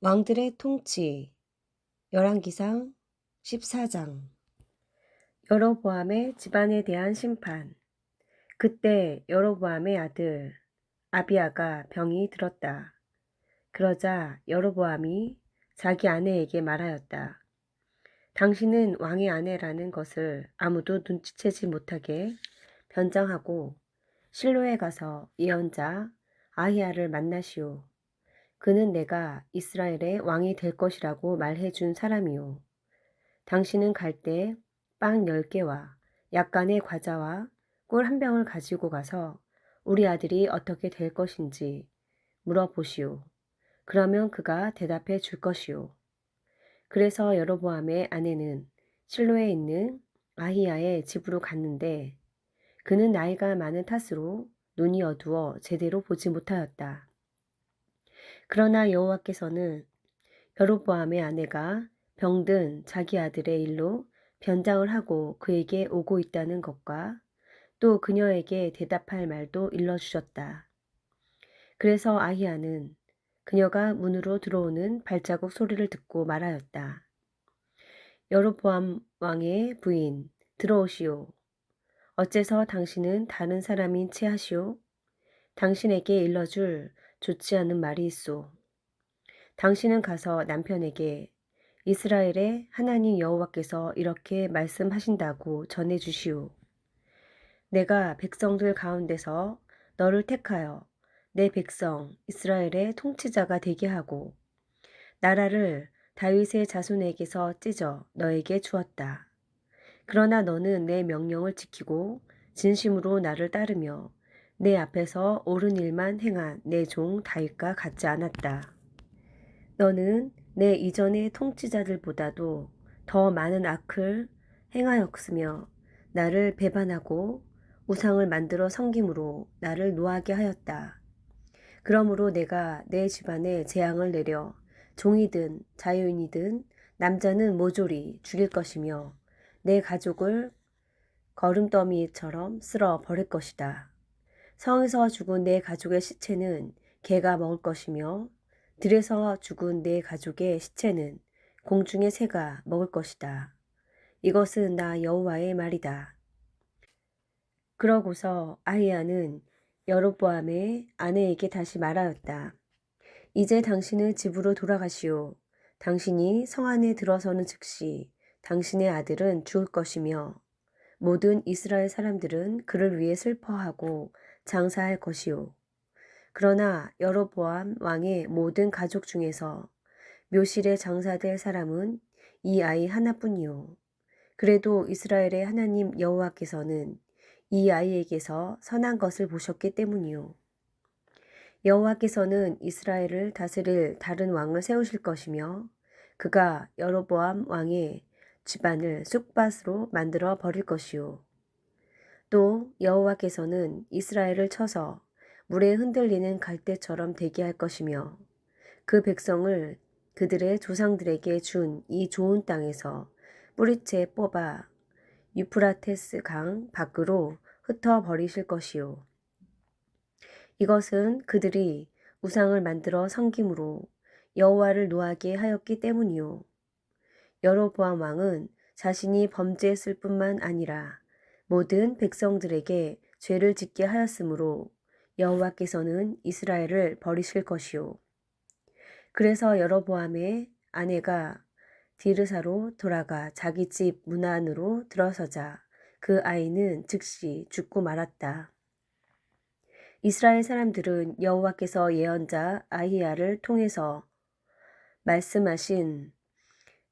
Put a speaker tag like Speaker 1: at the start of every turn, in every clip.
Speaker 1: 왕들의 통치 열왕기상 14장 여로보암의 집안에 대한 심판 그때 여로보암의 아들 아비아가 병이 들었다. 그러자 여로보암이 자기 아내에게 말하였다. 당신은 왕의 아내라는 것을 아무도 눈치채지 못하게 변장하고 실로에 가서 예언자 아히야를 만나시오. 그는 내가 이스라엘의 왕이 될 것이라고 말해 준 사람이요. 당신은 갈 때 빵 열 개와 약간의 과자와 꿀 한 병을 가지고 가서 우리 아들이 어떻게 될 것인지 물어보시오. 그러면 그가 대답해 줄 것이오. 그래서 여로보암의 아내는 실로에 있는 아히야의 집으로 갔는데 그는 나이가 많은 탓으로 눈이 어두워 제대로 보지 못하였다. 그러나 여호와께서는 여로보암의 아내가 병든 자기 아들의 일로 변장을 하고 그에게 오고 있다는 것과 또 그녀에게 대답할 말도 일러주셨다. 그래서 아히야는 그녀가 문으로 들어오는 발자국 소리를 듣고 말하였다. 여로보암 왕의 부인 들어오시오. 어째서 당신은 다른 사람인 채 하시오? 당신에게 일러줄 좋지 않은 말이 있소. 당신은 가서 남편에게 이스라엘의 하나님 여호와께서 이렇게 말씀하신다고 전해 주시오. 내가 백성들 가운데서 너를 택하여 내 백성 이스라엘의 통치자가 되게 하고 나라를 다윗의 자손에게서 찢어 너에게 주었다. 그러나 너는 내 명령을 지키고 진심으로 나를 따르며 내 앞에서 옳은 일만 행한 내 종 다윗과 같지 않았다. 너는 내 이전의 통치자들보다도 더 많은 악을 행하였으며 나를 배반하고 우상을 만들어 섬김으로 나를 노하게 하였다. 그러므로 내가 내 집안에 재앙을 내려 종이든 자유인이든 남자는 모조리 죽일 것이며 내 가족을 거름더미처럼 쓸어 버릴 것이다. 성에서 죽은 내 가족의 시체는 개가 먹을 것이며 들에서 죽은 내 가족의 시체는 공중의 새가 먹을 것이다. 이것은 나 여호와의 말이다. 그러고서 아히야는 여로보암의 아내에게 다시 말하였다. 이제 당신은 집으로 돌아가시오. 당신이 성 안에 들어서는 즉시 당신의 아들은 죽을 것이며 모든 이스라엘 사람들은 그를 위해 슬퍼하고 장사할 것이요. 그러나 여로보암 왕의 모든 가족 중에서 묘실에 장사될 사람은 이 아이 하나뿐이요. 그래도 이스라엘의 하나님 여호와께서는 이 아이에게서 선한 것을 보셨기 때문이요. 여호와께서는 이스라엘을 다스릴 다른 왕을 세우실 것이며 그가 여로보암 왕의 집안을 쑥밭으로 만들어 버릴 것이요. 또 여호와께서는 이스라엘을 쳐서 물에 흔들리는 갈대처럼 되게 할 것이며 그 백성을 그들의 조상들에게 준 이 좋은 땅에서 뿌리채 뽑아 유프라테스 강 밖으로 흩어 버리실 것이요. 이것은 그들이 우상을 만들어 섬김으로 여호와를 노하게 하였기 때문이요. 여로보암 왕은 자신이 범죄했을 뿐만 아니라 모든 백성들에게 죄를 짓게 하였으므로 여호와께서는 이스라엘을 버리실 것이요. 그래서 여로보암의 아내가 디르사로 돌아가 자기 집 문 안으로 들어서자 그 아이는 즉시 죽고 말았다. 이스라엘 사람들은 여호와께서 예언자 아히야를 통해서 말씀하신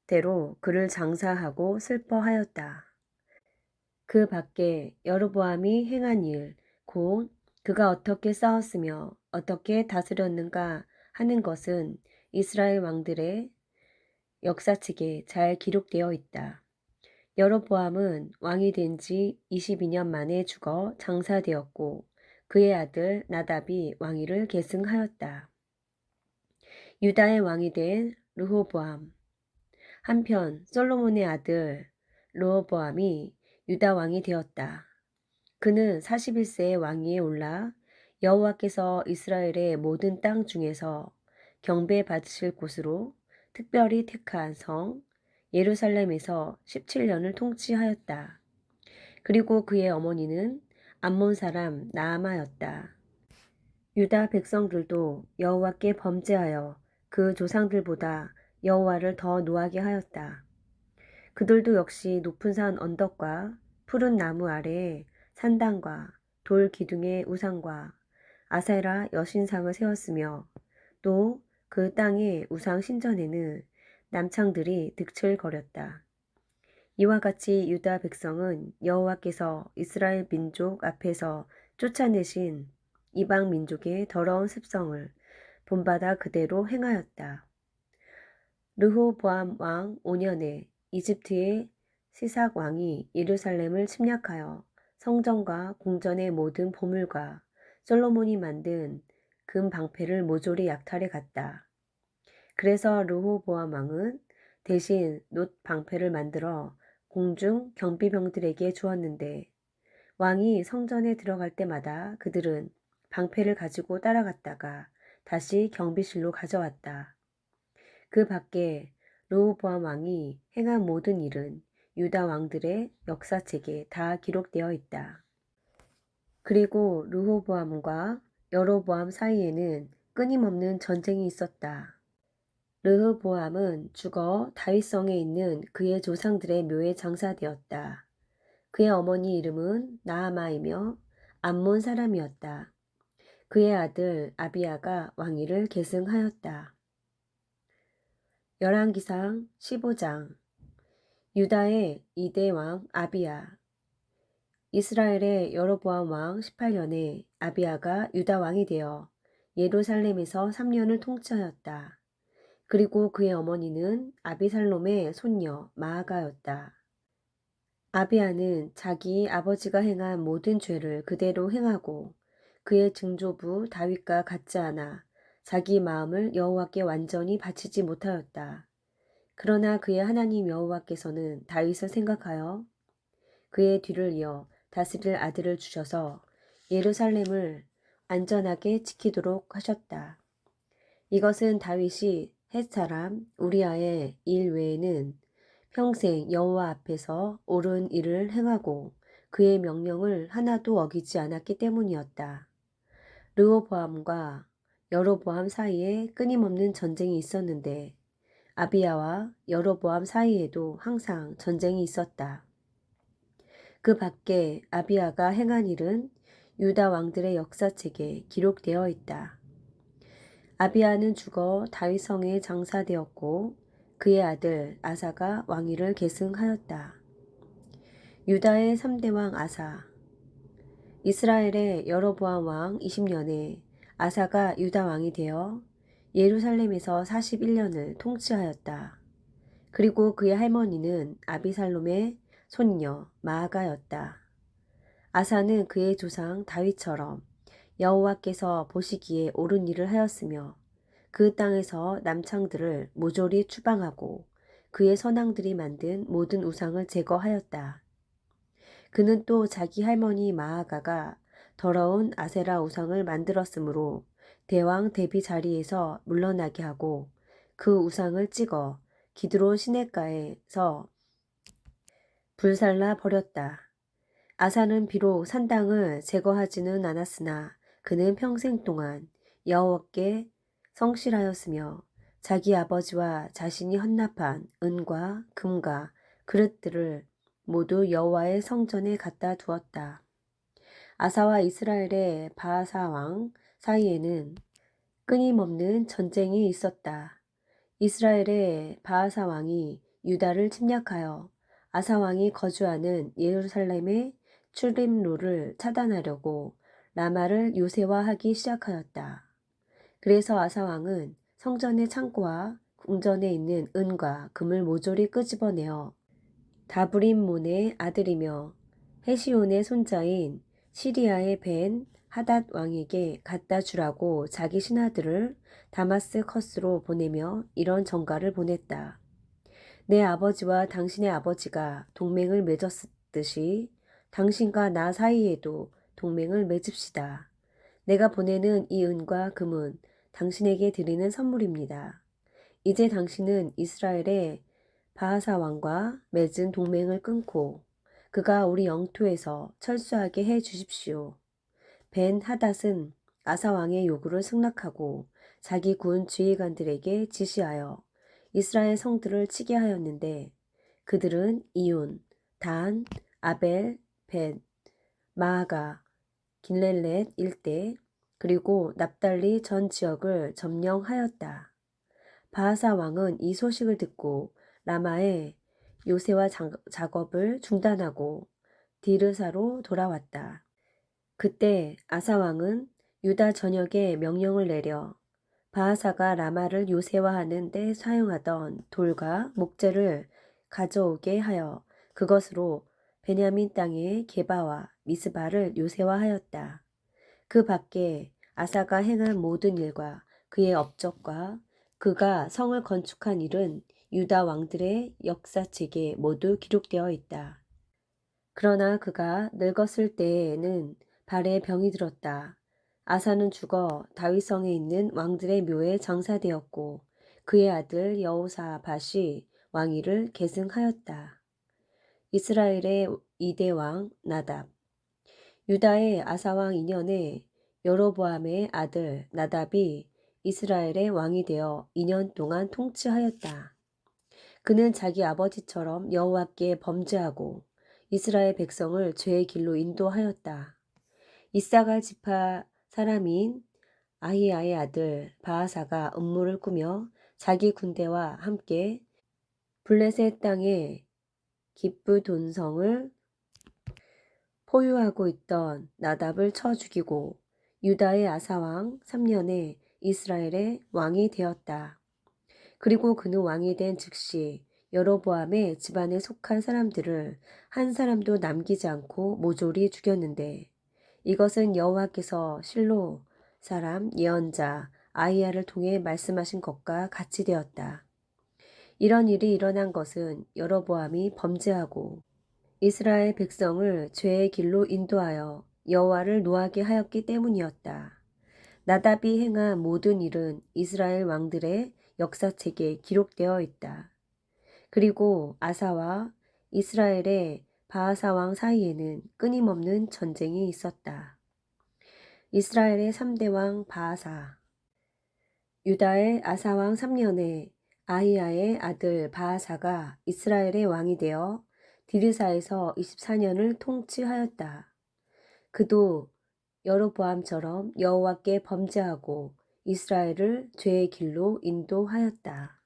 Speaker 1: 대로 그를 장사하고 슬퍼하였다. 그 밖에 여로보암이 행한 일, 곧 그가 어떻게 싸웠으며 어떻게 다스렸는가 하는 것은 이스라엘 왕들의 역사책에 잘 기록되어 있다. 여로보암은 왕이 된 지 22년 만에 죽어 장사되었고 그의 아들 나답이 왕위를 계승하였다. 유다의 왕이 된 르호보암 한편 솔로몬의 아들 르호보암이 유다 왕이 되었다. 그는 41세의 왕위에 올라 여호와께서 이스라엘의 모든 땅 중에서 경배 받으실 곳으로 특별히 택한 성 예루살렘에서 17년을 통치하였다. 그리고 그의 어머니는 암몬 사람 나아마였다. 유다 백성들도 여호와께 범죄하여 그 조상들보다 여호와를 더 노하게 하였다. 그들도 역시 높은 산 언덕과 푸른 나무 아래에 산당과 돌 기둥의 우상과 아세라 여신상을 세웠으며 또 그 땅의 우상 신전에는 남창들이 득철거렸다. 이와 같이 유다 백성은 여호와께서 이스라엘 민족 앞에서 쫓아내신 이방 민족의 더러운 습성을 본받아 그대로 행하였다. 르호보암 왕 5년에 이집트의 시삭 왕이 예루살렘을 침략하여 성전과 궁전의 모든 보물과 솔로몬이 만든 금 방패를 모조리 약탈해 갔다. 그래서 르호보암 왕은 대신 놋 방패를 만들어 공중 경비병들에게 주었는데 왕이 성전에 들어갈 때마다 그들은 방패를 가지고 따라갔다가 다시 경비실로 가져왔다. 그 밖에 르호보암 왕이 행한 모든 일은 유다 왕들의 역사책에 다 기록되어 있다. 그리고 르호보암과 여로보암 사이에는 끊임없는 전쟁이 있었다. 르호보암은 죽어 다윗성에 있는 그의 조상들의 묘에 장사되었다. 그의 어머니 이름은 나아마이며 암몬 사람이었다. 그의 아들 아비야가 왕위를 계승하였다. 열왕기상 15장 유다의 이대 왕 아비야 이스라엘의 여로보암 왕 18년에 아비야가 유다 왕이 되어 예루살렘에서 3년을 통치하였다. 그리고 그의 어머니는 아비살롬의 손녀 마아가였다. 아비야는 자기 아버지가 행한 모든 죄를 그대로 행하고 그의 증조부 다윗과 같지 않아 자기 마음을 여호와께 완전히 바치지 못하였다. 그러나 그의 하나님 여호와께서는 다윗을 생각하여 그의 뒤를 이어 다스릴 아들을 주셔서 예루살렘을 안전하게 지키도록 하셨다. 이것은 다윗이 햇 사람 우리아의 일 외에는 평생 여호와 앞에서 옳은 일을 행하고 그의 명령을 하나도 어기지 않았기 때문이었다. 르호보암과 여로보암 사이에 끊임없는 전쟁이 있었는데 아비야와 여로보암 사이에도 항상 전쟁이 있었다. 그 밖에 아비야가 행한 일은 유다 왕들의 역사책에 기록되어 있다. 아비야는 죽어 다윗성에 장사되었고 그의 아들 아사가 왕위를 계승하였다. 유다의 3대 왕 아사 이스라엘의 여로보암 왕 20년에 아사가 유다 왕이 되어 예루살렘에서 41년을 통치하였다. 그리고 그의 할머니는 아비살롬의 손녀 마아가였다. 아사는 그의 조상 다윗처럼 여호와께서 보시기에 옳은 일을 하였으며 그 땅에서 남창들을 모조리 추방하고 그의 선왕들이 만든 모든 우상을 제거하였다. 그는 또 자기 할머니 마아가가 더러운 아세라 우상을 만들었으므로 대왕 대비 자리에서 물러나게 하고 그 우상을 찍어 기드론 시냇가에서 불살라 버렸다. 아사는 비록 산당을 제거하지는 않았으나 그는 평생 동안 여호와께 성실하였으며 자기 아버지와 자신이 헌납한 은과 금과 그릇들을 모두 여호와의 성전에 갖다 두었다. 아사와 이스라엘의 바하사 왕 사이에는 끊임없는 전쟁이 있었다. 이스라엘의 바하사 왕이 유다를 침략하여 아사 왕이 거주하는 예루살렘의 출입로를 차단하려고 라마를 요새화하기 시작하였다. 그래서 아사 왕은 성전의 창고와 궁전에 있는 은과 금을 모조리 끄집어내어 다브림몬의 아들이며 헤시온의 손자인 시리아의 벤 하닷 왕에게 갖다 주라고 자기 신하들을 다마스커스로 보내며 이런 전가를 보냈다. 내 아버지와 당신의 아버지가 동맹을 맺었듯이 당신과 나 사이에도 동맹을 맺읍시다. 내가 보내는 이 은과 금은 당신에게 드리는 선물입니다. 이제 당신은 이스라엘의 바하사 왕과 맺은 동맹을 끊고 그가 우리 영토에서 철수하게 해 주십시오. 벤 하닷은 아사 왕의 요구를 승낙하고 자기 군 지휘관들에게 지시하여 이스라엘 성들을 치게 하였는데 그들은 이온, 단, 아벨, 벳, 마아가, 길렐렛 일대 그리고 납달리 전 지역을 점령하였다. 바하사 왕은 이 소식을 듣고 라마의 요새와 장- 작업을 중단하고 디르사로 돌아왔다. 그때 아사 왕은 유다 전역에 명령을 내려 바하사가 라마를 요새화하는 데 사용하던 돌과 목재를 가져오게 하여 그것으로 베냐민 땅의 게바와 미스바를 요새화하였다. 그 밖에 아사가 행한 모든 일과 그의 업적과 그가 성을 건축한 일은 유다 왕들의 역사책에 모두 기록되어 있다. 그러나 그가 늙었을 때에는 발에 병이 들었다. 아사는 죽어 다윗성에 있는 왕들의 묘에 장사되었고 그의 아들 여호사밧이 왕위를 계승하였다. 이스라엘의 이대 왕 나답 유다의 아사왕 2년에 여로보암의 아들 나답이 이스라엘의 왕이 되어 2년 동안 통치하였다. 그는 자기 아버지처럼 여호와께 범죄하고 이스라엘 백성을 죄의 길로 인도하였다. 이사갈 지파 사람인 아히야의 아들 바하사가 음모를 꾸며 자기 군대와 함께 블레셋 땅의 기쁘 돈성을 포유하고 있던 나답을 쳐 죽이고 유다의 아사왕 3년에 이스라엘의 왕이 되었다. 그리고 그는 왕이 된 즉시 여로보암의 집안에 속한 사람들을 한 사람도 남기지 않고 모조리 죽였는데 이것은 여호와께서 실로 사람 예언자 아이야를 통해 말씀하신 것과 같이 되었다. 이런 일이 일어난 것은 여로보암이 범죄하고 이스라엘 백성을 죄의 길로 인도하여 여호와를 노하게 하였기 때문이었다. 나답이 행한 모든 일은 이스라엘 왕들의 역사책에 기록되어 있다. 그리고 아사와 이스라엘의 바하사 왕 사이에는 끊임없는 전쟁이 있었다. 이스라엘의 3대 왕 바하사 유다의 아사 왕 3년에 아히야의 아들 바하사가 이스라엘의 왕이 되어 디르사에서 24년을 통치하였다. 그도 여로보암처럼 여호와께 범죄하고 이스라엘을 죄의 길로 인도하였다.